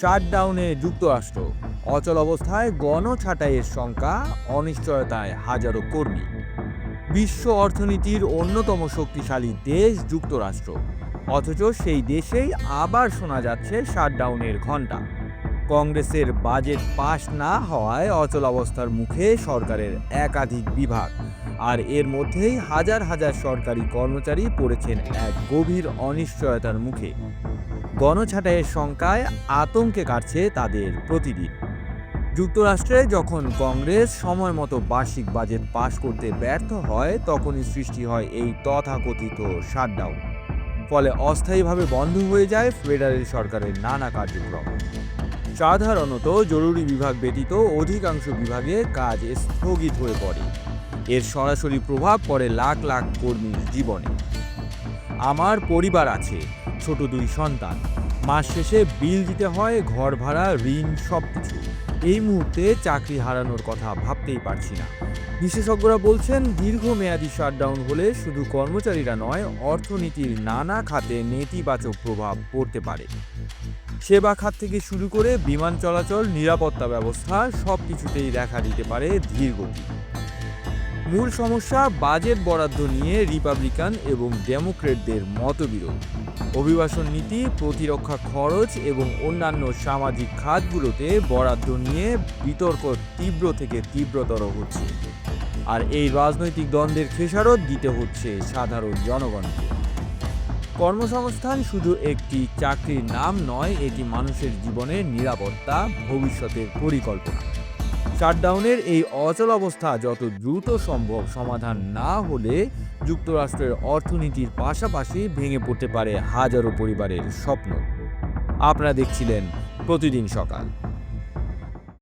শাটডাউনে যুক্তরাষ্ট্র। অচল অবস্থায় গণছাঁটাইয়ের শঙ্কা অনিশ্চয়তায় হাজারো কর্মী। বিশ্ব অর্থনীতির অন্যতম শক্তিশালী দেশ যুক্তরাষ্ট্র। অথচ সেই দেশেই আবার শোনা যাচ্ছে শাটডাউনের ঘণ্টা। কংগ্রেসের বাজেট পাশ না হওয়ায় অচল অবস্থার মুখে সরকারের একাধিক বিভাগ। আর এর মধ্যেই হাজার হাজার সরকারি কর্মচারী পড়েছেন এক গভীর অনিশ্চয়তার মুখে। গণছাঁটাইয়ের শঙ্কায় আতঙ্কে কাটছে তাদের প্রতিদিন। যুক্তরাষ্ট্রে যখন কংগ্রেস সময় মতো বার্ষিক বাজেট পাশ করতে ব্যর্থ হয়, তখনই সৃষ্টি হয় এই তথাকথিত শাটডাউন। ফলে অস্থায়ীভাবে বন্ধ হয়ে যায় ফেডারেল সরকারের নানা কার্যক্রম। সাধারণত জরুরি বিভাগ ব্যতীত অধিকাংশ বিভাগে কাজ স্থগিত হয়ে পড়ে। এর সরাসরি প্রভাব পড়ে লাখ লাখ কর্মীর জীবনে। আমার পরিবার আছে ছোট দুই সন্তান। মাস শেষে বিল দিতে হয়, ঘর ভাড়া, ঋণ সব কিছু এই মুহূর্তে চাকরি হারানোর কথা ভাবতেই পারছি না। বিশেষজ্ঞরা বলছেন, দীর্ঘমেয়াদী শাটডাউন হলে শুধু কর্মচারীরা নয়, অর্থনীতির নানা খাতে নেতিবাচক প্রভাব পড়তে পারে। সেবা খাত থেকে শুরু করে বিমান চলাচল, নিরাপত্তা ব্যবস্থা সব কিছুতেই দেখা দিতে পারে ধীরগতি। মূল সমস্যা, বাজেট বরাদ্দ নিয়ে রিপাবলিকান এবং ডেমোক্রেটদের মতবিরোধ। অভিবাসন নীতি, প্রতিরক্ষা খরচ এবং অন্যান্য সামাজিক খাতগুলোতে বরাদ্দ নিয়ে বিতর্ক তীব্র থেকে তীব্রতর হচ্ছে। আর এই রাজনৈতিক দ্বন্দ্বের খেসারত দিতে হচ্ছে সাধারণ জনগণকে। কর্মসংস্থান শুধু একটি চাকরির নাম নয়, এটি মানুষের জীবনের নিরাপত্তা, ভবিষ্যতের পরিকল্পনা। শাটডাউনের এই অচল অবস্থা যত দ্রুত সম্ভব সমাধান না হলে যুক্তরাষ্ট্রের অর্থনীতির পাশাপাশি ভেঙে পড়তে পারে হাজারো পরিবারের স্বপ্ন। আপনারা দেখছিলেন প্রতিদিন সকাল।